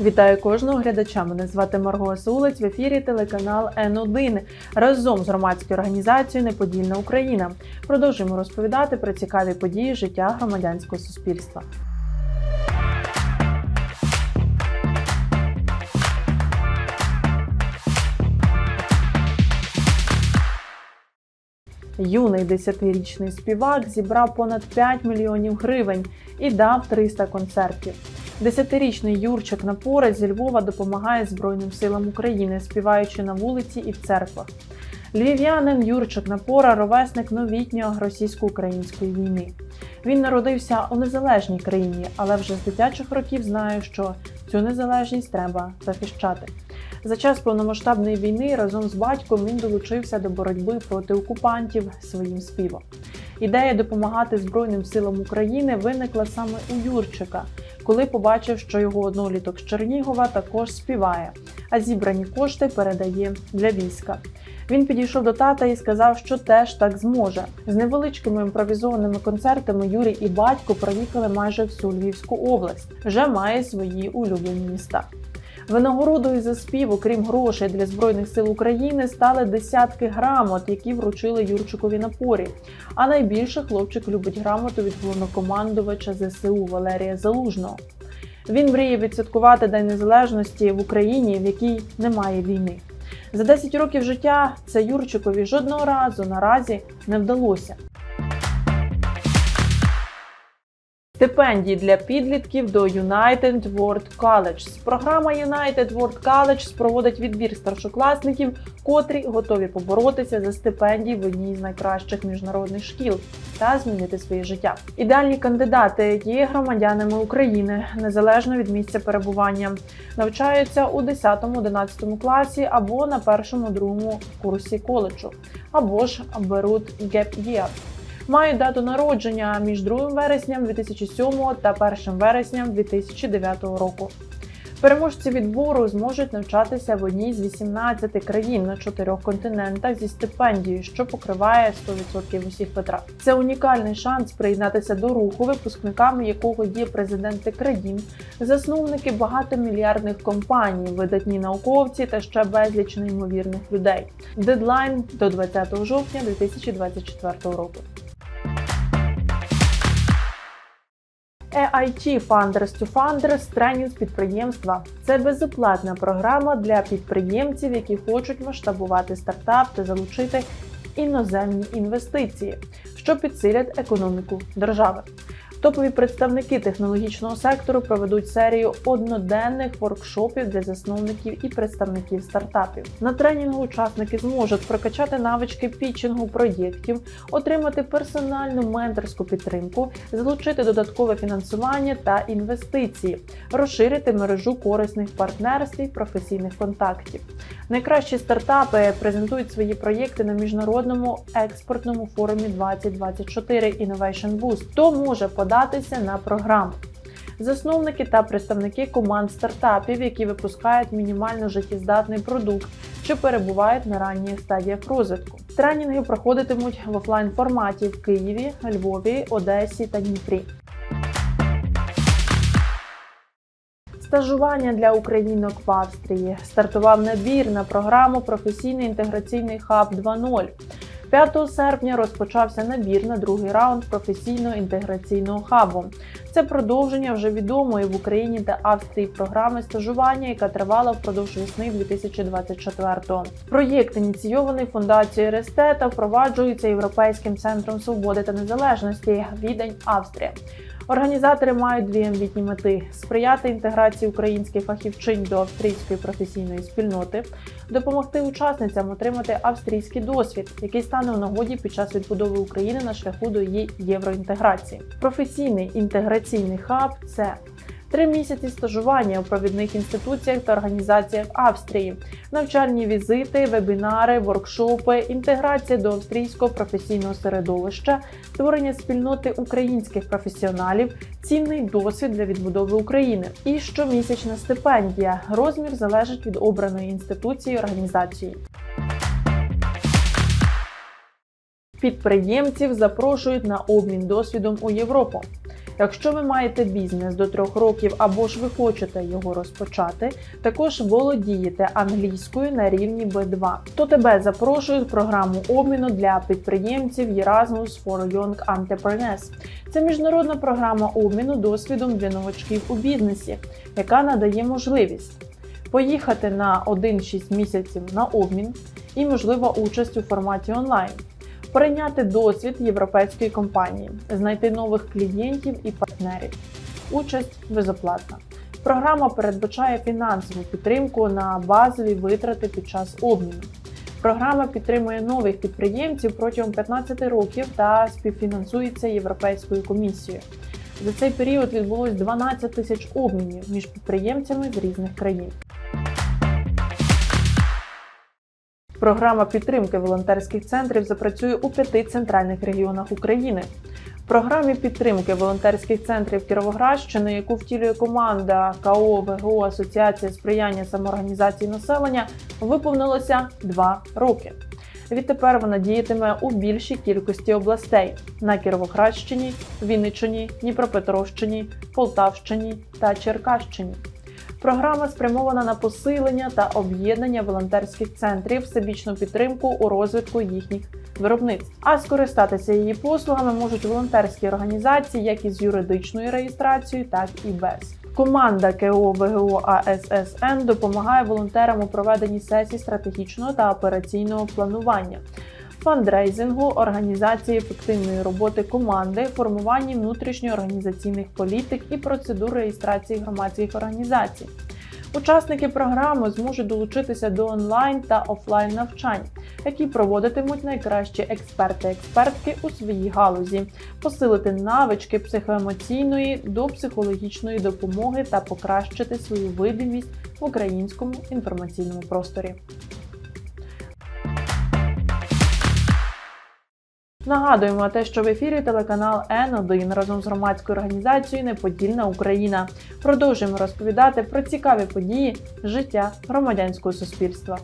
Вітаю кожного глядача. Мене звати Марго Сулець в ефірі телеканал Н1 разом з громадською організацією Неподільна Україна. Продовжуємо розповідати про цікаві події життя громадянського суспільства. Юний 10-річний співак зібрав понад 5 мільйонів гривень і дав 300 концертів. Десятирічний Юрчик Напора зі Львова допомагає Збройним силам України, співаючи на вулиці і в церквах. Львів'янин Юрчик Напора ровесник новітнього російсько-української війни. Він народився у незалежній країні, але вже з дитячих років знає, що цю незалежність треба захищати. За час повномасштабної війни разом з батьком він долучився до боротьби проти окупантів своїм співом. Ідея допомагати Збройним силам України виникла саме у Юрчика, коли побачив, що його одноліток з Чернігова також співає, а зібрані кошти передає для війська. Він підійшов до тата і сказав, що теж так зможе. З невеличкими імпровізованими концертами Юрій і батько проїхали майже всю Львівську область. Вже має свої улюблені міста. Винагородою за спів, окрім грошей для збройних сил України, стали десятки грамот, які вручили Юрчикові на порі. А найбільше хлопчик любить грамоту від головнокомандувача ЗСУ Валерія Залужного. Він мріє відсвяткувати День Незалежності в Україні, в якій немає війни. За 10 років життя це Юрчикові жодного разу наразі не вдалося. Стипендії для підлітків до United World College. Програма United World College проводить відбір старшокласників, котрі готові поборотися за стипендії в одній з найкращих міжнародних шкіл та змінити своє життя. Ідеальні кандидати є громадянами України незалежно від місця перебування, навчаються у 10-11 класі або на першому-другому курсі коледжу, або ж беруть gap year мають дату народження між 2 вересням 2007 та 1 вересням 2009 року. Переможці відбору зможуть навчатися в одній з 18 країн на чотирьох континентах зі стипендією, що покриває 100% усіх витрат. Це унікальний шанс приєднатися до руху, випускниками якого є президенти країн, засновники багатомільярдних компаній, видатні науковці та ще безліч неймовірних людей. Дедлайн до 20 жовтня 2024 року. EIT Funders to Funders – тренінг підприємства. Це безоплатна програма для підприємців, які хочуть масштабувати стартап та залучити іноземні інвестиції, що підсилять економіку держави. Топові представники технологічного сектору проведуть серію одноденних воркшопів для засновників і представників стартапів. На тренінгу учасники зможуть прокачати навички пітчингу проєктів, отримати персональну менторську підтримку, залучити додаткове фінансування та інвестиції, розширити мережу корисних партнерств і професійних контактів. Найкращі стартапи презентують свої проєкти на міжнародному експортному форумі 2024 Innovation Boost. Хто може податися на програму? Засновники та представники команд стартапів, які випускають мінімально життєздатний продукт, що перебувають на ранніх стадіях розвитку. Тренінги проходитимуть в офлайн форматі в Києві, Львові, Одесі та Дніпрі. Стажування для українок в Австрії стартував набір на програму Професійний інтеграційний хаб 2.0. 5 серпня розпочався набір на другий раунд професійного інтеграційного хабу. Це продовження вже відомої в Україні та Австрії програми стажування, яка тривала впродовж весни 2024-го. Проєкт ініційований фундацією РСТ та впроваджується Європейським центром свободи та незалежності Відень Австрія. Організатори мають дві амбітні мети: сприяти інтеграції українських фахівчинь до австрійської професійної спільноти, допомогти учасницям отримати австрійський досвід, який стане у нагоді під час відбудови України на шляху до її євроінтеграції. Професійний інтеграційний хаб це Три місяці стажування у провідних інституціях та організаціях Австрії, навчальні візити, вебінари, воркшопи, інтеграція до австрійського професійного середовища, створення спільноти українських професіоналів, цінний досвід для відбудови України і щомісячна стипендія. Розмір залежить від обраної інституції організації. Підприємців запрошують на обмін досвідом у Європу. Якщо ви маєте бізнес до трьох років або ж ви хочете його розпочати, також володієте англійською на рівні B2, то тебе запрошують в програму обміну для підприємців Erasmus for Young Entrepreneurs. Це міжнародна програма обміну досвідом для новачків у бізнесі, яка надає можливість поїхати на 1-6 місяців на обмін і можлива участь у форматі онлайн, перейняти досвід європейської компанії, знайти нових клієнтів і партнерів. Участь безоплатна. Програма передбачає фінансову підтримку на базові витрати під час обміну. Програма підтримує нових підприємців протягом 15 років та співфінансується Європейською комісією. За цей період відбулось 12 тисяч обмінів між підприємцями з різних країн. Програма підтримки волонтерських центрів запрацює у п'яти центральних регіонах України. В програмі підтримки волонтерських центрів Кіровоградщини, яку втілює команда КО ВГО Асоціація сприяння самоорганізації населення, виповнилося два роки. Відтепер вона діятиме у більшій кількості областей на Кіровоградщині, Вінниччині, Дніпропетровщині, Полтавщині та Черкащині. Програма спрямована на посилення та об'єднання волонтерських центрів, всебічну підтримку у розвитку їхніх виробництв. А скористатися її послугами можуть волонтерські організації, як із юридичною реєстрацією, так і без. Команда КО ВГО АССН допомагає волонтерам у проведенні сесій стратегічного та операційного планування. Фандрейзингу, організації ефективної роботи команди, формуванні внутрішньоорганізаційних політик і процедур реєстрації громадських організацій. Учасники програми зможуть долучитися до онлайн та офлайн навчань, які проводитимуть найкращі експерти-експертки у своїй галузі, посилити навички психоемоційної до психологічної допомоги та покращити свою видимість в українському інформаційному просторі. Нагадуємо те, що в ефірі телеканал Н1 разом з громадською організацією Неподільна Україна продовжуємо розповідати про цікаві події життя громадянського суспільства.